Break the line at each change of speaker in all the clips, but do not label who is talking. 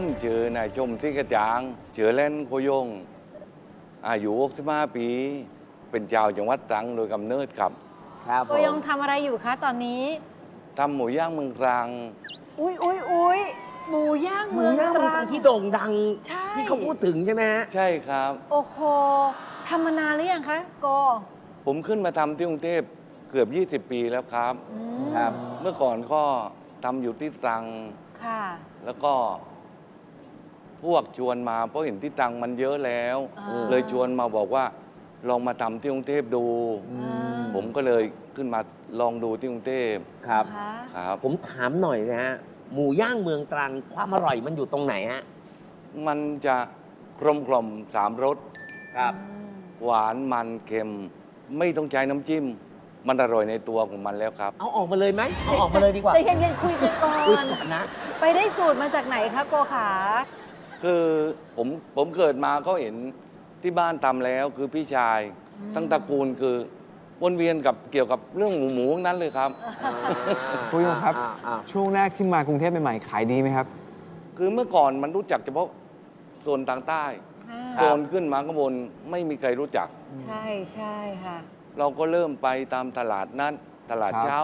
ผมชื่อนายชมซิกระจางชื่อเล่นโคยง อายุ65ปี เป็นชาวจังหวัดตรังโดยกำเนิดครับ
ครับ
โกยงทำอะไรอยู่คะตอนนี้
ทำหมูย่างเมืองตรัง
อุ้ยอุ้ยอุ้ยหมูย่าง
หมู
เมือง
ย่าง
ต
เมือง
รั
ตรั
ง
งที่โด่งดัง
ใช่
ที่เขาพูดถึงใช่ไหมฮะ
ใช่ครับ
โอ้โหทำมานานหรือยังคะโก
ผมขึ้นมาทำที่กรุงเทพเกือบ 20 ปีแล้วครับ
อืม
ครับ
เมื่อก่อนก็ทำอยู่ที่ตรัง
ค่ะ
แล้วก็ พวกชวนมาเพราะเห็นที่ตรังมันเยอะแล้ว
อ่า
เลยชวนมาบอกว่า ลองมาทำที่กรุงเทพดู
อ่า
ผมก็เลยขึ้นมาลองดูที่กรุงเทพ
ครับ
คะ
ครับ
ผมถามหน่อยนะฮะ หมูย่างเมืองตรังความอร่อยมันอยู่ตรงไหนฮะ
มันจะกลมกล่อมสามรส
ครับ
อืม
หวานมันเค็ม ไม่ต้องใช้น้ำจิ้ม มันอร่อยในตัวของมันแล้วครับ
เอาออกมาเลยไหมเอาออกมาเลยดีกว่า
แต่เย็นๆคุยกันก่อ
อุ๊ย
น
ก่อนนะ
ไปได้สูตรมาจากไหนคะโกขา
คือผมผมเกิดมาก็เห็นที่บ้านทำแล้วคือพี่ชายตั้งตระกูลคือวนเวียนกับเกี่ยวกับเรื่องหมูหมูทั้งนั้นเลยครับ
โกยงครับ
อ่าอ่า
ช่วงแรกที่มากรุงเทพใหม่ๆขายดีไหมครับ
คือเมื่อก่อนมันรู้จักเฉพาะโซนทางใต้
อ่า
โซนขึ้นมาข้างบนไม่มีใครรู้จัก
ใช่ใช่ค่ะ
เราก็เริ่มไปตามตลาดนัดตลาด
ครับ
เช้า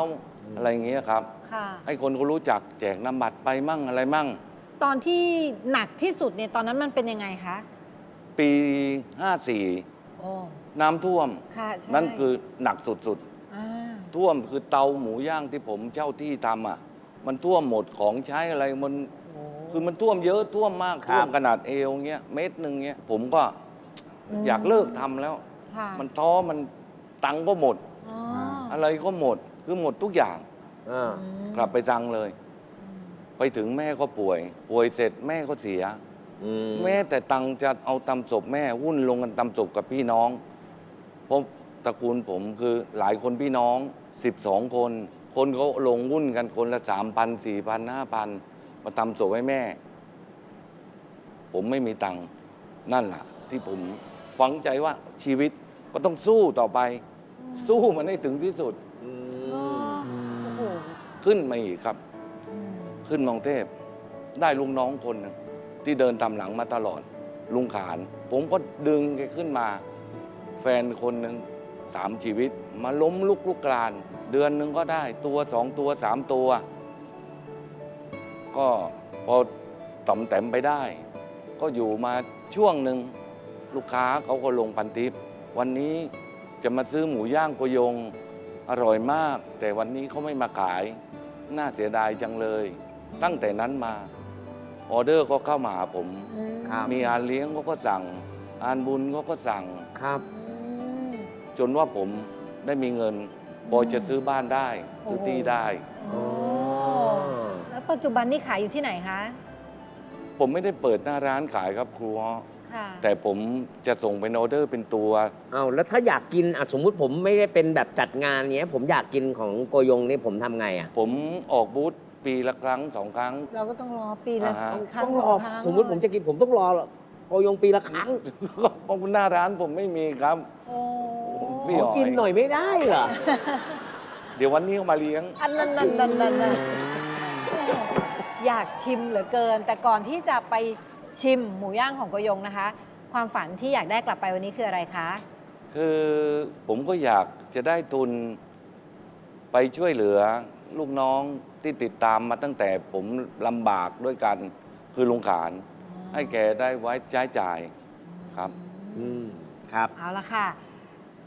อะไรอย่างเงี้ยครับ
ค่ะ
ให้คนเขารู้จักแจกน้ำบัตรไปมั่งอะไรมั่ง
ตอนที่หนักที่สุดเนี่ยตอนนั้นมันเป็นยังไงคะ
ปี 54
โอ้
น้ำท่วม
ค่ะใช่
นั่นคือหนักสุด
อ่า
ๆ ท่วมคือเตาหมูย่างที่ผมเช่าที่ทำอะ มันท่วมหมดของใช้อะไรมัน คือมันท่วมเยอะท่วมมาก
ครับ
ท่วมขนาดเอวเงี้ยเมตรหนึ่งเงี้ยผมก็อยากเลิกทำแล้ว
ค่ะ
มันท้อมันตังค์ก็หมด
อ๋อ
อะไรก็หมด คือหมดทุกอย่าง
อ่า
อืม
กลับไปตังเลย ไปถึงแม่ก็ป่วย ป่วยเสร็จแม่ก็เสีย
อืม
แม้แต่ตังค์จะเอาตำศพแม่วุ่นลงกันตำศพกับพี่น้องเพราะตระกูลผมคือหลายคนพี่น้อง 12 คน คนเขาลงวุ่นกันคนละ 3 0 0 0 4 0 0 0 5,000 มาตำศพให้แม่ ผมไม่มีตังค์นั่นแหละที่ผมฝังใจว่าชีวิตก็ต้องสู้ต่อไป สู้มันให้ถึงที่สุด
อื
อ๋อ
ม
โอ้โห
ขึ้นมาอีกครับ
อืม
ขึ้นมากรุงเทพ ได้ลุงน้องคนหนึ่งที่เดินตามหลังมาตลอด ลุงขาน ผมก็ดึงแกขึ้นมา แฟนคนหนึ่งสามชีวิต มาล้มลุกลุกกลาน เดือนหนึ่งก็ได้ตัวสองตัวสามตัว ก็พอต่อมแต้มไปได้ ก็อยู่มาช่วงหนึ่งลูกค้าเขาก็ลงพันทิป วันนี้จะมาซื้อหมูย่างโกยงอร่อยมาก แต่วันนี้เขาไม่มาขาย น่าเสียดายจังเลย ตั้งแต่นั้นมาออเดอร์ก็เข้ามาหาผม
อืม
ครับ
มีอานเลี้ยงเขาก็สั่งอานบุญเขาก็สั่ง
ครับ
อืม
จนว่าผมได้มีเงินพอจะซื้อบ้านได้ ซื้อที่ได้
โอ้แล้วปัจจุบันนี่ขายอยู่ที่ไหนคะ
ผมไม่ได้เปิดหน้าร้านขายครับครูฮะ
ค่ะ
แต่ผมจะส่งเป็นออเดอร์เป็นตัว
เอาแล้วถ้าอยากกินอะสมมุติผมไม่ได้เป็นแบบจัดงานเนี้ย ผมอยากกินของโกยงนี่ผมทำไงอะ
ผมออกบูธ ปีละครั้งสองครั้ง
เราก็ต้องรอปีละ
อ่าฮะ
ครั้
ต้องง
ส
ร
อ
อง
ครั้ง
สมมุติผมจะกินผมต้องรอโกยงปีละครั้ง
เพราะหน้าร้านผมไม่มีครับ
โอ้
พี่
ขอกินหน่อยไม่ได้เหรอ
เดี๋ยววันนี้เขามาเลี้ยง
อันนั้นนั่นนั่นนั่นนั่นอยากชิมเหลือเกิน แต่ก่อนที่จะไปชิมหมูย่างของโกยงนะคะ ความฝันที่อยากได้กลับไปวันนี้คืออะไรคะ
คือผมก็อยากจะได้ทุนไปช่วยเหลือ ลูกน้องที่ติดตามมาตั้งแต่ผมลำบากด้วยกันคือลุงขาน ให้แกได้ไว้ใช้จ่ายครับ
อืมครับ
เอาละค่ะ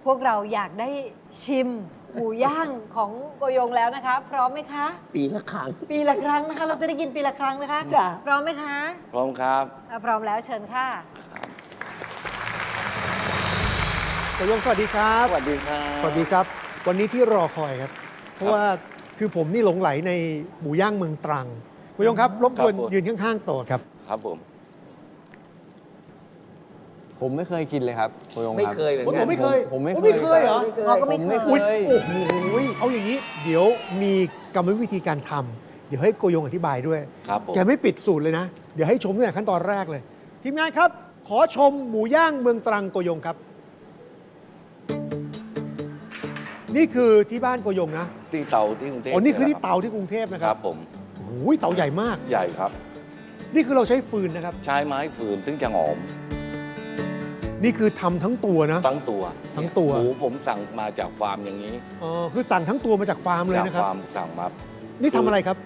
พวกเราอยากได้ชิมหมูย่างของโกยงแล้วนะคะ พร้อมไหมคะ
ปีละครั้ง
ปีละครั้งนะคะ เราจะได้กินปีละครั้งนะคะ
จ้ะ
พร้อมไหมคะ
พร้อมครับ
อะพร้อมแล้วเชิญค่ะ
โกยงสวัสดีครับ
สวัสดีครับ
สวัสดีครับ วันนี้ที่รอคอยครับ เพราะว่า คือผมนี่หลงไหลในหมูย่างเมืองตรังโกยงครับรบกวนยืนข้างๆโต๊ะครับ
ครับผม
ผมไม่เคยกินเลยครับโกยง
ไม่
รับ
เคยเหมือน
ผม
กัน
ไม่เคย
ผมไม่
ผมไม่เคยเหรอ
เราก็ไม่
ผ
เคย
อุ้ยโอ้โหเอาอย่างนี้เดี๋ยวมีกรรมวิธีการทำเดี๋ยวให้โกยงอธิบายด้วย
ครับผม
แกไม่ปิดสูตรเลยนะ เดี๋ยวให้ชมตั้งแต่ขั้นตอนแรกเลย ทีมงานครับ ขอชมหมูย่างเมืองตรังโกยงครับ นี่คือที่บ้านโกยงนะ
ที่เตาที่กรุงเทพ
อ๋อนี่คือที่
รับ
เตาที่กรุงเทพนะ
ค
ครั
รั
บบ
ผม
โอ้ยเตาใหญ่มาก
ใหญ่ครับ
นี่คือเราใช้ฟืนนะครับ
ใช้ไม้ฝืนถึงจะหอม
นี่คือทำทั้งตัวนะ
ทั้งตัว
ทั้งตัว
หมูผมสั่งมาจากฟาร์มอย่างนี้
อ๋อคือสั่งทั้งตัวมาจากฟาร์มเลย
จาก
นะครับ
ฟาร์มสั่งมา
นี่ทำอะไรครับ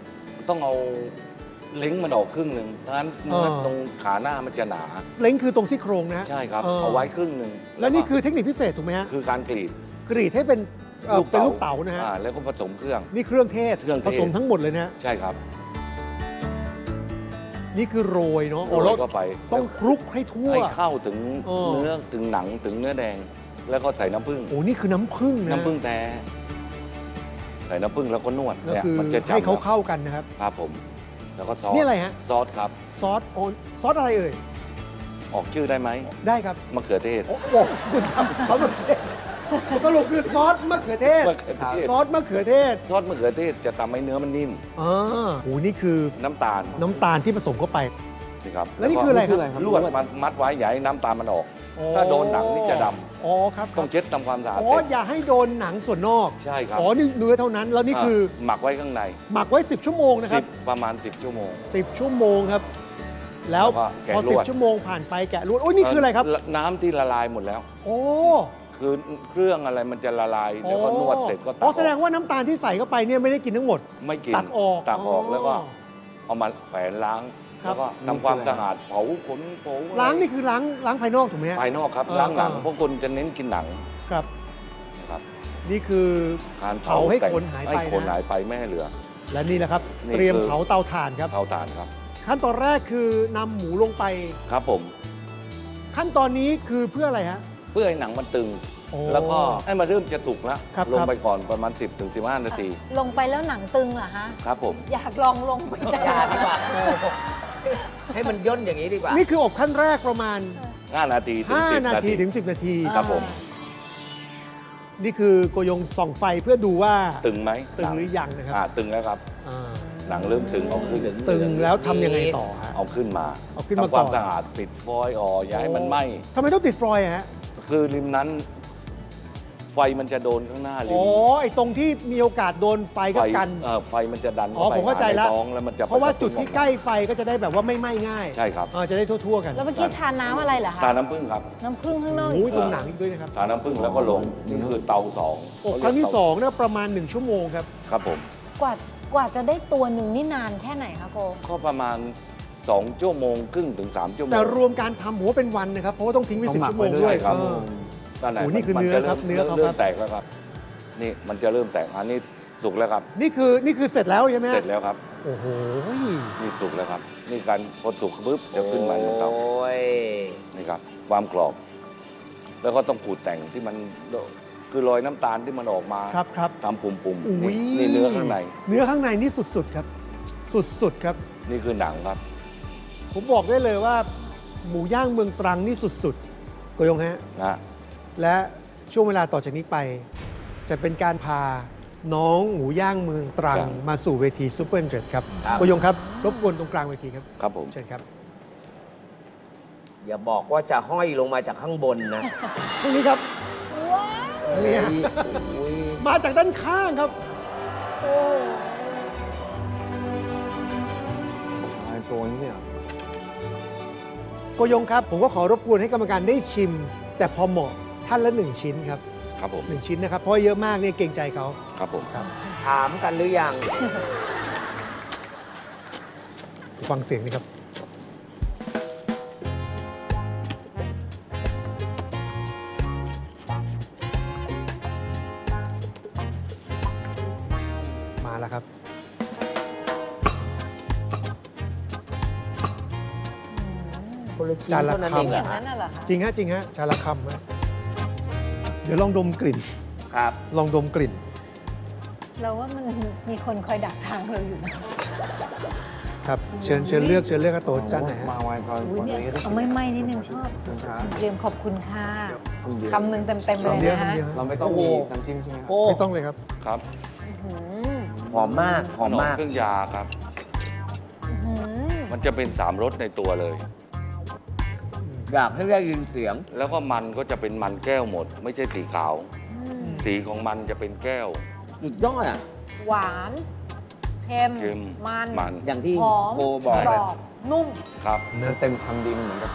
ต้องเอาเล้งมันออกครึ่งหนึ่งเพราะฉะนั้นเนื้อ
เออ
ตรงขาหน้ามันจะหนา
เล้งคือตรงซี่โครงนะ
ใช่ครับ
เออ
เอาไว้ครึ่งหนึ่ง
และนี่
ก็
คือเทคนิคพิเศษถูกไหมฮะ
คือการกรีด
กรีดให้เป็น เอ่อเป็นลูกเต๋านะฮะ
อ่แล้วก็ผสมเครื่อง
นี่เครื่องเทศ
เครื่องเทศ
ผสมทั้งหมดเลยนะฮะ
ใช่ครับ
นี่คือโรยเนาะ
โร
โอ้
ย
แล้ว
เข้าไป
ต้องคลุกให้ทั่ว
ให้เข้าถึง
เออ
เนื้อถึงหนังถึงเนื้อแดง แล้วก็ใส่น้ำผึ้ง
โอ้นี่คือน้ำผึ้งนะ
น้ำผึ้งแท้ ใส่น้ำผึ้งแล้วก็นวด
ก็
เนี่ย
คือ
มันจะจำ
ให้เขา
ครับ
เข้ากันนะครับ
ครับผม แล้วก็ซอส
นี่อะไรฮะ
ซอสครับ
ซอสโอนซอสอะไรเอ่ย
ออกชื่อได้ไหม
ได้ครับ
มะเขือเทศ
โอ้โหคุณทำซอสมะเขือเทศ สรุปคือซอสมะเขือเทศ
มะเขือเทศ
ซอสมะเขือเทศ
ทอดมะเขือเทศจะทำให้เนื้อมันนิ่ม
อ่าโอ้นี่คือ
น้ำตาล
น้ำตาลที่ผสมเข้าไป
นี่ครับ
แล้วนี่คืออะไรครับ
ลวดมันมัดไว้อย่าให้น้ำตาลมันออก
อ๋อ
ถ้าโดนหนังนี่จะดำ
อ๋อครับ
ต้องเช็ดทำความสะอาด
อ๋อ
เสร็จ
อย่าให้โดนหนังส่วนนอก
ใช่ครับ
อ๋อนี่เนื้อเท่านั้น แล้วนี่คือ
หมักไว้ข้างใน
หมักไว้ 10 ชั่วโมงนะครับ
10ประมาณ 10 ชั่วโมง
10 ชั่วโมงครับ แล้ว
แล้วก็แกะ
พอ
ลวด
10 ชั่วโมงผ่านไปแกะลวดโอ้ยนี่คืออะไรครับ
เน้ำที่ละลายหมดแล้ว
โอ้
คือเครื่องอะไรมันจะละลายแล้วก็นวดเสร็จก็ตั
อ๋
ก
อแสดงว่าน้ำตาลที่ใส่เข้าไปเนี่ยไม่ได้กินทั้งหมด
ไม่กิน
ตักออก
ตักออกแล้วก็ เอามาแฝนล้าง
ครับ
แล้วก็ทำความสะอาดเผาขนเผาอะไร
ล้างนี่คือล้างล้างภายนอกถูกไหมฮะ
ภายนอกครับ
เออ
ล้างหนัง
เออ
เพราะคนจะเน้นกินหนัง
ครับ
นะครับ
นี่คือ
การ
เผาให้
แต่ง
ขนหายไป
ให้ขน
นะ
หายไปไม่ให้เหลือ
และนี่แหละครับ
นี่
เตรียม
คือ
เผาเตาถ่านครับ
เผาถ่านครับ
ขั้นตอนแรกคือนำหมูลงไป
ครับผม
ขั้นตอนนี้คือเพื่ออะไรฮะ
เพื่อให้หนังมันตึง
โอ้
แล้วก็ให้มันเริ่มจะสุกแล้ว
ครับ
ลง
ครับ
ไปก่อนประมาณ 10ถึง15นาที
ลงไปแล้วหนังตึงเหรอฮะ
ครับผม
อยากลองลงไปจัง
อย่าดีกว่า ให้มันย่นอย่างนี้ดีกว่า
นี่คืออบขั้นแรกประมาณ
5 นาทีถึง10
5 นา
นา
ที
ที
ถึง 10 นาที
ครับผม
นี่คือโกยงส่องไฟเพื่อดูว่า
ตึงไหม
ตึง
นั
หรือยังนะครับ
อ่าตึงแล้วครับ
อ่า
หนังเริ่มตึงเอาขึ้น
ตึงแล้วทำยังไงต่อฮะ
เอาขึ้นมา
เอาขึ้นมา
ทำความ
ก่อน
สะอาดปิดฟอยล์ออกอย่าให้มันไหม้
ทำไมต้องติดฟลอยล์อะฮะ
คือริมนั้น ไฟมันจะโดนข้างหน้าริ
อ๋
ม
อไอ้ตรงที่มีโอกาสโดนไฟก็กัน
เอ่อไฟมันจะดัน
อ๋อ
เข้าไป
ผมเข้าใจ
ห
แล้ว
ในท้องแล้วมันจะ
เพราะว่า
ไปก
จุดที่ใกล้ไฟก็จะได้แบบว่าไม่ไหม้ง่าย
ใช่ครับ
เออจะได้ทั่วๆกัน
แล้วเมื่อกี้ทานน้ำอะไรเหรอคะ
ทาน้ำผึ้งครับ
น้ำผึ้งข้างนอก
โอ้ย
อีก
ตรงหนังอีกด้วยนะครับ
ทาน้ำผึ้งแล้วก็ลงนี่คือเตาสอง
อบครั้งที่สองเนี่ยประมาณ 1 ชั่วโมงครับ
ครับผม
กว่ากว่าจะได้ตัวหนึ่งนี่นานแค่ไหนคะโก
ก็ประมาณ2ชั่วโมงครึ่งถึง3ชั่วโมง
แต่รวมการทำผมว่าเป็นวันนะครับ เพราะว่าต้องทิ้งไว้
ต้อ
สิ
ง
บ
หมัก
ชั่วโมง
ไว้ด้
ด้
ว
วยย
ครับ
เออ
นั่นแหละ
โอ้นี่คือ
มั
เนื้อ
จะ
ครับ
ม
เนื้อเขา
เริ่
ครั
ม
บ
แตกแล้วครับ นี่มันจะเริ่มแตกอันนี้สุกแล้วครับ
นี่คือนี่คือเสร็จแล้วใช่ไหมฮะ
เสร็จแล้วครับ
โอ้โห
นี่สุกแล้วครับ นี่การพอสุกปุ๊บจะขึ้นมาบนเตา
โอ้ย
นี่ครับ ความกรอบ แล้วก็ต้องขูดแต่งที่มันคือรอยน้ำตาลที่มันออกมา
ครับครับ
ตามปุ่มๆ
อุ้ย
นี่นี่เนื้อข้างใน
เนื้อข้างในนี่สุดๆครับ สุดๆครับ
นี่คือหนังครับ
ผมบอกได้เลยว่า หมูย่างเมืองตรังนี่สุดๆโกยงฮะ
นะ
และช่วงเวลาต่อจากนี้ไป จะเป็นการพาน้องหมูย่างเมืองตรัง มาสู่เวทีซูเปอร์เดรดครับ
ครับ
โกยงครับ รบกวนตรงกลางเวทีครับ
ครับผม
เชิญครับ
อย่าบอกว่าจะห้อยลงมาจากข้างบนนะ
ตรงนี้ครับ
ว้าว
เนี่ย
อุ้ย
มาจากด้านข้างครับ
โอ้
ตัวนี้เนี่ย
โกยงครับ ผมก็ขอรบกวนให้กรรมการได้ชิม แต่พอเหมาะ ท่านละหนึ่งชิ้นครับ
ครับผม
หนึ่งชิ้นนะครับเพราะเยอะมากเนี่ยเกรงใจเขา
ครับผม
ครับ
ถามกันหรือยัง
ฟังเสียงนี่ครับ มาแล้วครับ
คนละชิ้น
จานละ
เท่านั้น
คำ
เอง
อ
เหรอย่าง
นั้นน่ะเหรอคะ
จริงฮะจริงฮะชาละคำฮะเดี๋ยวลองดมกลิ่น
ครับ
ลองดมกลิ่น
เราว่ามันมีคนคอยดักทางเราอยู่นะครับ
เชิญเชิญเลือกเชิญเลือกกระโต๊ะจานไหนฮะ
มาไว้ก่อน
อุ้ย
ก่อน
เนี่ย
นี้ก็ได้
เอาไม่ไหม้นิดนึงชอบ
ครับ
เรียมขอบคุณค่ะ
คำเดียว
คำหนึ่งเต็มๆเล
คำ
ย
เดียว
นะ
คำ
ฮะ
เดียว
เราไม่ต้องมีน้ำจิ้มใช่ไหมครับ
โอ้
ไม่ต้องเลยครับ
ครับ
หืม
หอมมากหอมมาก
เครื่องยาครับ
หืม
มันจะเป็นสามรสในตัวเลย
อยากให้ได้ยินเสียง
แล้วก็มันก็จะเป็นมันแก้วหมด ไม่ใช่สีขาว สีของมันจะเป็นแก้ว
สุดยอดอะ
หวาน
ห
เค็ม
เค็ม
มัน
มัน
อย่างที่
หอม
โก
ก
บอก
รอบนุ่ม
ครับ
มันเต็มคำดีมันเหมือนกับ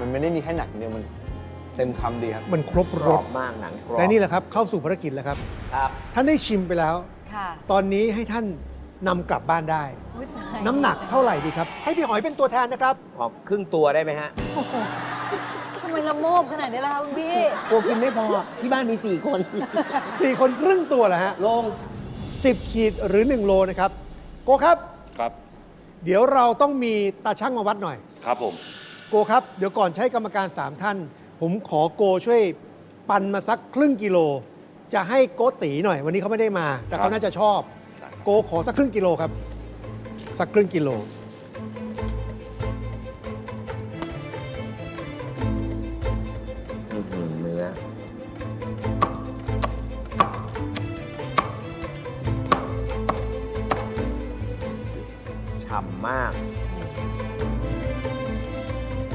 มันไม่ได้มีแค่หนักเดียวมันเต็มคำดีครับ
มันครบ
ก
ร
รอ
ส
บมากหนังกรอบ
และนี่แหละครับเข้าสู่ภารกิจแล้วครับ
ครับ
ท่านได้ชิมไปแล้ว
ค่ะ
ตอนนี้ให้ท่าน นำกลับบ้านได้
อุ๊ยตาย
น้ำหนักเท่าไหร่ดีครับ ให้พี่หอยเป็นตัวแทนนะครับ
ขอครึ่งตัวได้ไหมฮะ
โอ้โหทำไมละโมบขนาดนี้ล่ะคะคุณพี่
กลัวกินไม่พอ ที่บ้านมี 4 คน
4 คนครึ่งตัวแหละฮะ
ลง
10 ขีดหรือ 1 โลนะครับ โกครับ
ครับ
เดี๋ยวเราต้องมีตาช่างมาวัดหน่อย
ครับผม
โกครับ เดี๋ยวก่อนใช้กรรมการ 3 ท่าน ผมขอโกช่วยปั่นมาสักครึ่งกิโล จะให้โกตีหน่อย วันนี้เขาไม่ได้มา แต่เขาน่าจะชอบ โกขอสักครึ่งกิโลครับ สักครึ่งกิโล
อื้อหือเนื้อฉ่ำมาก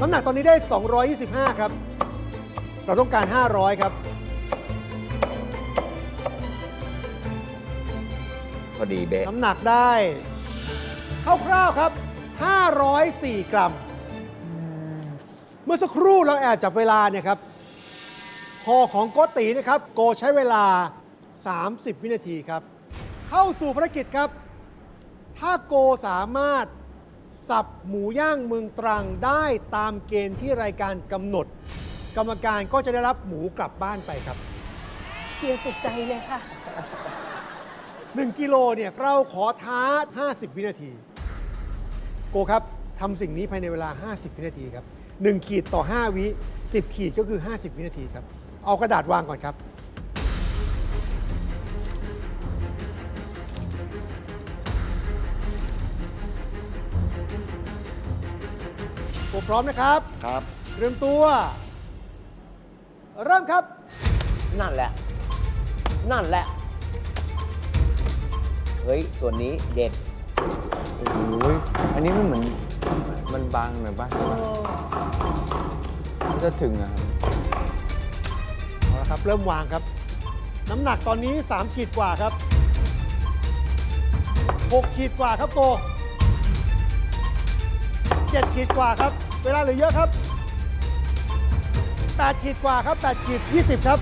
น้ำหนักตอนนี้ได้ 225 ครับ เราต้องการ 500 ครับ
พอดีเบ๊ะ
น้ำหนักได้คร่าวๆครับ 504 กรัม เมื่อสักครู่เราแอบจับเวลาเนี่ยครับห่อของโกตีนะครับ โกใช้เวลา 30 วินาทีครับ เข้าสู่ภารกิจครับ ถ้าโกสามารถสับหมูย่างเมืองตรังได้ตามเกณฑ์ที่รายการกำหนด กรรมการก็จะได้รับหมูกลับบ้านไปครับ
เชียร์สุดใจเลยค่ะ
1 กิโลเนี่ยเราขอท้า 50 วินาที โกครับทำสิ่งนี้ภายในเวลา 50 วินาทีครับ 1 ขีดต่อ 5 วิ 10 ขีดก็คือ 50 วินาทีครับ เอากระดาษวางก่อนครับ โกพร้อมนะครับ
ครับ
เตรียมตัว เริ่มครับ
นั่นแหละ นั่นแหละ เฮ้ย ส่วนนี้เด็ด
โอ้ยอันนี้มันเหมือนมันบางหน่อยป่ะใช่ปะมันจะถึงอะครับ
เอาละครับ เริ่มวางครับ น้ำหนักตอนนี้ 3 ขีดกว่าครับ 6 ขีดกว่าครับโก7ขีดกว่าครับ เวลาเหลือเยอะครับ 8 ขีดกว่าครับ 8 ขีด 20 ครับ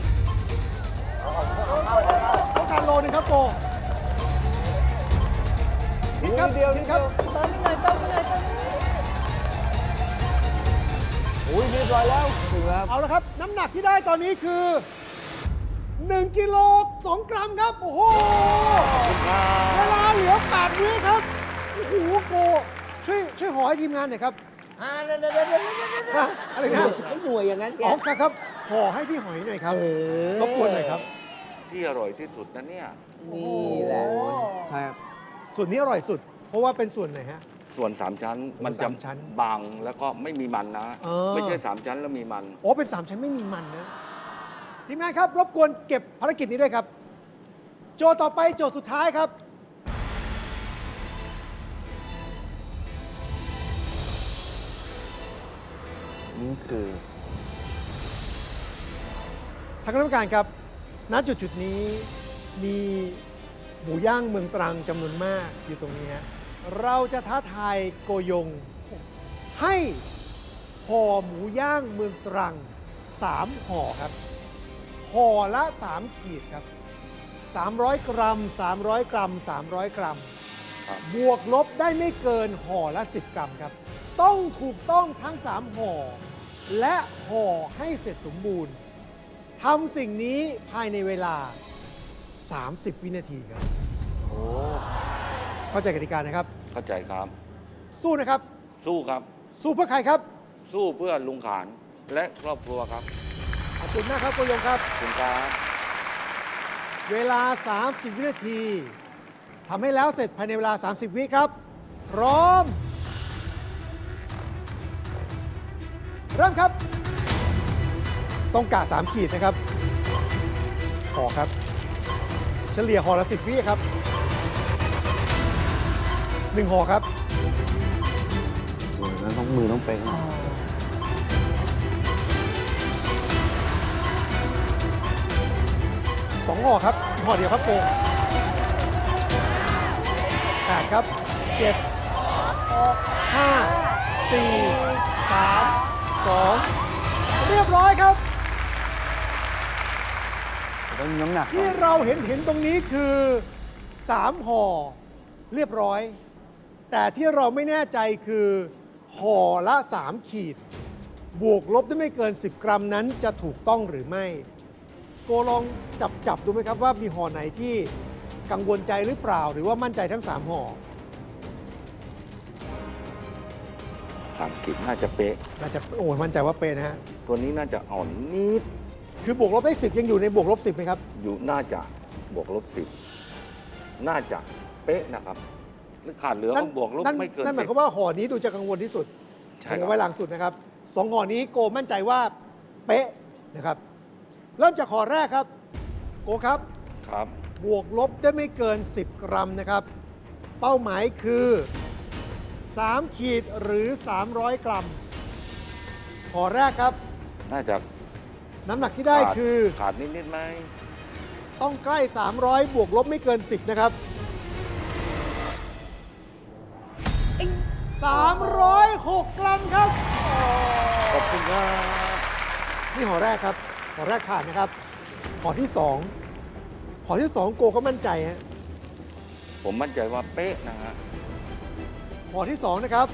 ต้องการโลนึงครับโกนิด ครับเดียวนิดครับ
เติมไปหน่อยเติมไปหน่อยเติมไปหน่อย
โอ้ยเรียบร้อยแล้วถึงแล้วครับ
เอาละครับ น้ำหนักที่ได้ตอนนี้คือ 1กิโล2กรัมครับ โอ้โหเวลาเหลือ8วิครับโอ้โหโกช่วยช่วยหอให้ทีมงานหน่อยครับ
อ่าเดี๋ยวเดี๋ยวเดี๋ยวเดี๋ยวเดี๋ยวเดี๋ยว
ฮะอะไรนะ
ใช้หน่วยอย่างนั้นแก
อ๋อครับครับห่อให้พี่หอยหน่อยครับ
เออ
รบกวนหน่อยครับ
ที่อร่อยที่สุดนะเนี่ย
นี่แหละ
โอ้โห
ใช่ครับ
ส่วนนี้อร่อยสุด เพราะว่าเป็นส่วนไหนฮะ
ส่วนสามชั้นมันจะ
สามชั้น
บางแล้วก็ไม่มีมันนะ
เออ
ไม่ใช่สามชั้นแล้วมีมัน
อ๋อเป็น3ชั้นไม่มีมันนะทีมงานครับ รบกวนเก็บภารกิจนี้ด้วยครับ โจทย์ต่อไปโจทย์สุดท้ายครับ
นี่คือ
ทางคณะกรรมการครับ ณจุดจุดๆนี้มี หมูย่างเมืองตรังจำนวนมากอยู่ตรงนี้ฮะเราจะท้าทายโกยง ให้ห่อหมูย่างเมืองตรัง 3ห่อครับห่อละ 3 ขีดครับ 300 กรัม 300 กรัม 300 กรัม
ครับ
บวกลบได้ไม่เกินห่อละ 10 กรัมครับ ต้องถูกต้องทั้ง 3ห่อ และห่อให้เสร็จสมบูรณ์ทำสิ่งนี้ภายในเวลา 30 วินาทีครับ
โอ้
เข้าใจกติกานะครับ
เข้าใจครับ
สู้นะครับ
สู้ครับ
สู้เพื่อใครครับ
สู้เพื่อลุงขานและครอบครัวครับ
ขอบคุณมากครับโกยงครับ
ขอบคุณครับ
เวลา 30 วินาทีทำให้แล้วเสร็จภายในเวลา 30 วิครับ พร้อม เริ่มครับ ต้องกะ3ขีดนะครับห่อครับ เฉลี่ยห่อละ10วิครับ1ห่อครับ
โอ้ยแล้วต้องมือต้องเป๊ะมาก
2ห่อครับห่อเดียวครับโกง8 8ครับเจ็ดห้าสี่สามสองเรียบร้อยครับ
ต้องมีน้ำหนักก่
ที่
อน
เราเห็นเห็นตรงนี้คือ3ห่อเรียบร้อย แต่ที่เราไม่แน่ใจคือห่อละ 3 ขีด บวกลบได้ไม่เกิน 10 กรัมนั้นจะถูกต้องหรือไม่ โกลองจับจับดูไหมครับว่ามีห่อไหนที่กังวลใจหรือเปล่า หรือว่ามั่นใจทั้ง 3ห่อ
สามกิจน่าจะเป๊ะ
น่าจะโอ้มั่นใจว่าเป็นนะฮะ
ตัวนี้น่าจะอ่อนนิด
คือบวกลบได้ 10 ยังอยู่ในบวกลบ 10ไหมครับ
อยู่น่าจะบวกลบสิบน่าจะเป๊ะนะครับหรือขาดเหลือก็บวกลบ
นั่น
ไม่เกิน
นั่นหมา
สิ
ย
บ
ความว่าห่อนี้ดูจะกังวลที่สุด
ใช่
เห็น
ค
เอาไว้
รับ
หลังสุดนะครับสองห่อนี้โกมั่นใจว่าเป๊ะนะครับ เริ่มจากห่อแรกครับ โกครับ
ครับ
บวกลบได้ไม่เกิน 10 กรัมนะครับ เป้าหมายคือ 3 ขีดหรือ 300 กรัมห่อแรกครับ
น่าจะ
น้ำหนักที่ได้
ขา
คือ
ขาดนิดนิดๆไหม
ต้องใกล้ 300 บวกลบไม่เกิน 10 นะครับ 306 กรัมครับ
ขอบคุณครับ
นี่ห่อแรกครับห่อแรกผ่านนะครับห่อที่2ห่อที่2โกก็มั่นใจฮะ
ผมมั่นใจว่าเป๊ะนะฮะ
ห่อที่2นะครับ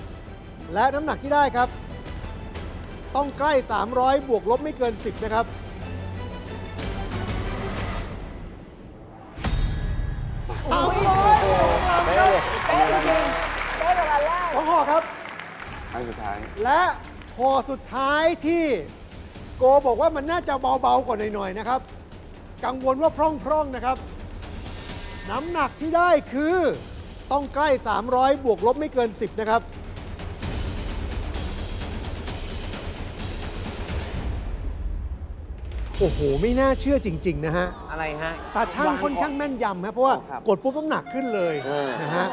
และน้ำหนักที่ได้ครับ ต้องใกล้ 300 บวกลบไม่เกิน 10 นะครับ300
เป๊ะเลย
เป๊ะจริงๆเป๊ะกว่าวันแรก
สองห่อครับ
อันสุดท้าย
และห่อสุดท้ายที่โกบอกว่ามันน่าจะเบา ๆ กว่าหน่อย ๆ นะครับ กังวลว่าพร่อง ๆ นะครับ น้ำหนักที่ได้คือต้องใกล้ 300 บวกลบไม่เกิน 10 นะครับ โอ้โห ไม่น่าเชื่อจริง ๆ นะฮะ
อะไรฮะ
ตาช่างค่อนข้างแม่นยำครับเพราะว่า
ครับ
กดปุ๊บต้องหนักขึ้นเลย
เออ
นะฮะ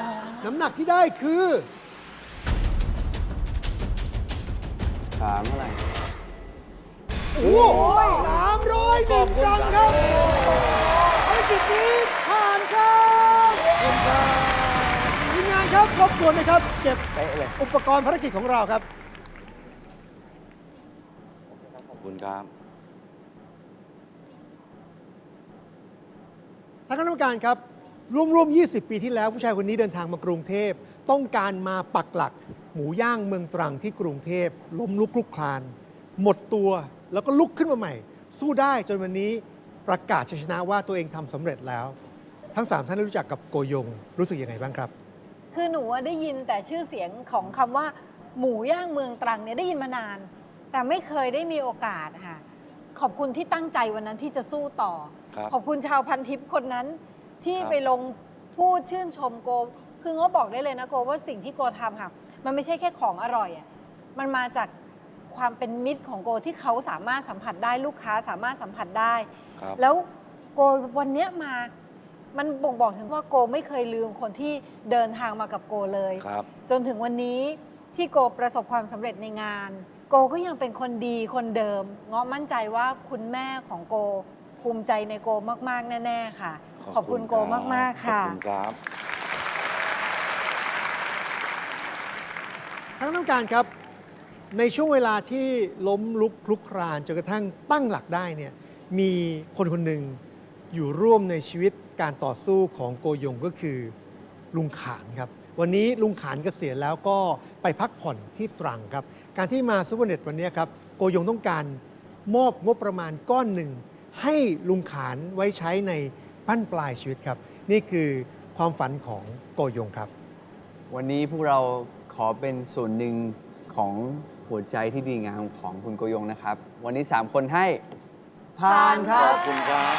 น้ำหนักที่ได้คือ
สามเท่าไหร่
โอ้โหสามร้อยหนึ่งกรัมครับภารกิจนี้ผ่านครับทีมงานครับรบกวนนะครับ เก็บ
เป๊ะเลย
อุปกรณ์ภารกิจของเราครับ
ขอบคุณครับ
ทางคณะกรรมการครับร่วมๆ 20 ปีที่แล้วผู้ชายคนนี้เดินทางมากรุงเทพ ต้องการมาปักหลัก หมูย่างเมืองตรังที่กรุงเทพ ล้มลุกคลุกคลาน หมดตัวแล้วก็ลุกขึ้นมาใหม่ สู้ได้จนวันนี้ประกาศชัยชนะว่าตัวเองทำสำเร็จแล้ว ทั้ง 3 ท่านได้รู้จักกับโกยง รู้สึกยังไงบ้างครับ
คือหนูได้ยินแต่ชื่อเสียงของคำว่า หมูย่างเมืองตรังเนี่ยได้ยินมานาน แต่ไม่เคยได้มีโอกาสค่ะ ขอบคุณที่ตั้งใจวันนั้นที่จะสู้ต่อ
ครับ
ขอบคุณชาวพันทิพย์คนนั้นที่
ครับ
ไปลงพูดชื่นชมโก คือง้อบอกได้เลยนะโกว่าสิ่งที่โกทำค่ะ มันไม่ใช่แค่ของอร่อยอะมันมาจากความเป็นมิตรของโกที่เขาสามารถสัมผัสได้ลูกค้าสามารถสัมผัสได้
ครับ
แล้วโกวันเนี้ยมา มันบ่งบอกถึงว่าโกไม่เคยลืมคนที่เดินทางมากับโกเลย
ครับ
จนถึงวันนี้ที่โกประสบความสำเร็จในงาน โกก็ยังเป็นคนดีคนเดิม เงาะมั่นใจว่าคุณแม่ของโกภูมิใจในโกมาก ๆ แน่ ๆ ค่ะ ขอบคุณโก
รับ
มาก ๆ ค่ะ
ขอบคุณครับ
ทางต้องการครับ ในช่วงเวลาที่ล้มลุกคลุกครานจนกระทั่งตั้งหลักได้เนี่ยมีคนคนหนึ่งอยู่ร่วมในชีวิตการต่อสู้ของโกยงก็คือลุงขานครับ วันนี้ลุงขานเกษียณแล้วก็ไปพักผ่อนที่ตรังครับ การที่มาซูเปอร์เน็ตวันนี้ครับโกยงต้องการมอบงบประมาณก้อนหนึ่ง ให้ลุงขานไว้ใช้ในปั้นปลายชีวิตครับ นี่คือความฝันของโกยงครับ
วันนี้พวกเราขอเป็นส่วนหนึ่งของหัวใจที่ดีงามของคุณโกยงนะครับ วันนี้ 3 คนให้ผ่านครั
ข
บ
อบคุณครับ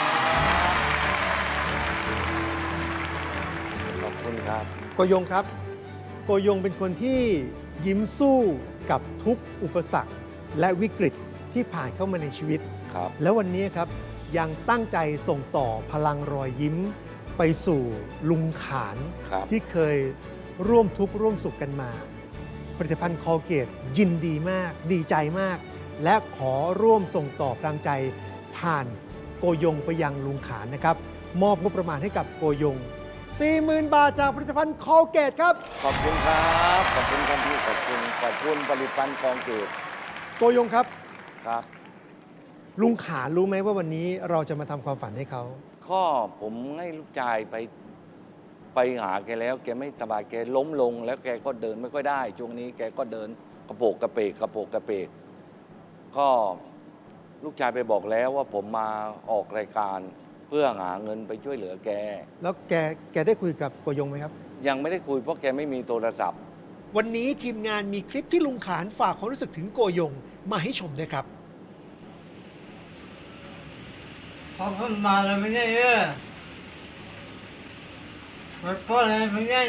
ขอบคุณครับ
โกยงครับ โกยงเป็นคนที่ ยิ้มสู้กับทุกอุปสรรค และวิกฤตที่ผ่านเข้ามาในชีวิต
ครับ
แล้ววันนี้ครับยังตั้งใจส่งต่อพลังรอยยิ้ม ไปสู่ลุงขาน
ครับ
ที่เคยร่วมทุกข์ร่วมสุขกันมา ผลิตภัณฑ์คอเกตยินดีมาก ดีใจมาก และขอร่วมส่งต่อพลังใจ ผ่านโกยงไปยังลุงขานนะครับ มอบงบประมาณให้กับโกยง 40,000 บาทจากผลิตภัณฑ์คอลเกตครับ
ขอบคุณครับ ขอบคุณครับพี่ขอบคุณขอบคุณผลิตภัณฑ์กองเกต
โกยงครับ
ครับ
ลุงขานรู้ไหมว่าวันนี้เราจะมาทำความฝันให้เขา
ก็ผมให้ลูกชายไป ไปหาแกแล้ว แกไม่สบายแกล้มลง แล้วแกก็เดินไม่ค่อยได้ ช่วงนี้แกก็เดินกระโปกกระเปกกระโปกกระเปก ก็ลูกชายไปบอกแล้วว่าผมมาออกรายการ เพื่อหาเงินไปช่วยเหลือแก
แล้วแกแกได้คุยกับโกยงไหมครับ
ยังไม่ได้คุยเพราะแกไม่มีโทรศัพท์
วันนี้ทีมงานมีคลิปที่ลุงขานฝากความรู้สึกถึงโกยงมาให้ชมด้วยครับ
ขอบคุณมาเลยไม่ใช่เออมาก็เลยไม่ใช่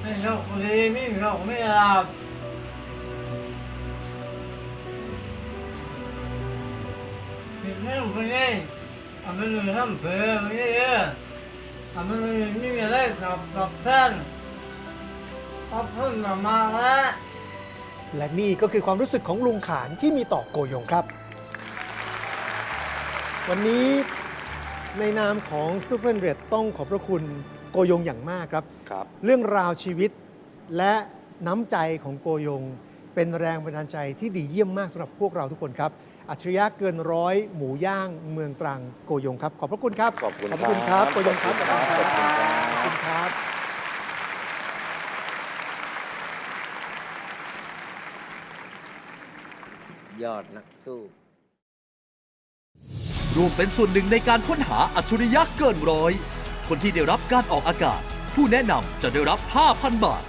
ให้โชคดีไม่โชคไม่หลับ ไม่ใช่ทำเป็นเรื่องทำเผื่อไม่ใช่เออทำเป็นเรื่องไม่มีอะไรกับกับท่านขอบคุณมากๆแล้ว
และนี่ก็คือความรู้สึกของลุงขานที่มีต่อโกยงครับ วันนี้ในนามของซูเปอร์เรดต้องขอบพระคุณโกยงอย่างมากครับ
ครับ
เรื่องราวชีวิตและน้ำใจของโกยง เป็นแรงบันดาลใจที่ดีเยี่ยมมากสำหรับพวกเราทุกคนครับ อัจฉริยะเกินร้อยหมูย่างเมืองตรังโกยงครับ ขอบพระคุณครับ
ขอบคุณ
ขอบพระคุณครับ
ครับ
โกยงครับ
ขอบคุณครับ
ขอบคุณครับ
ยอดนักสู้
ร่วมเป็นส่วนหนึ่งในการค้นหาอัจฉริยะเกินร้อย คนที่ได้รับการออกอากาศ ผู้แนะนำจะได้รับ 5,000 บาท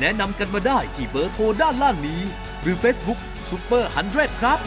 แนะนำกันมาได้ที่เบอร์โทรด้านล่างนี้ หรือ Facebook Super 100 ครับ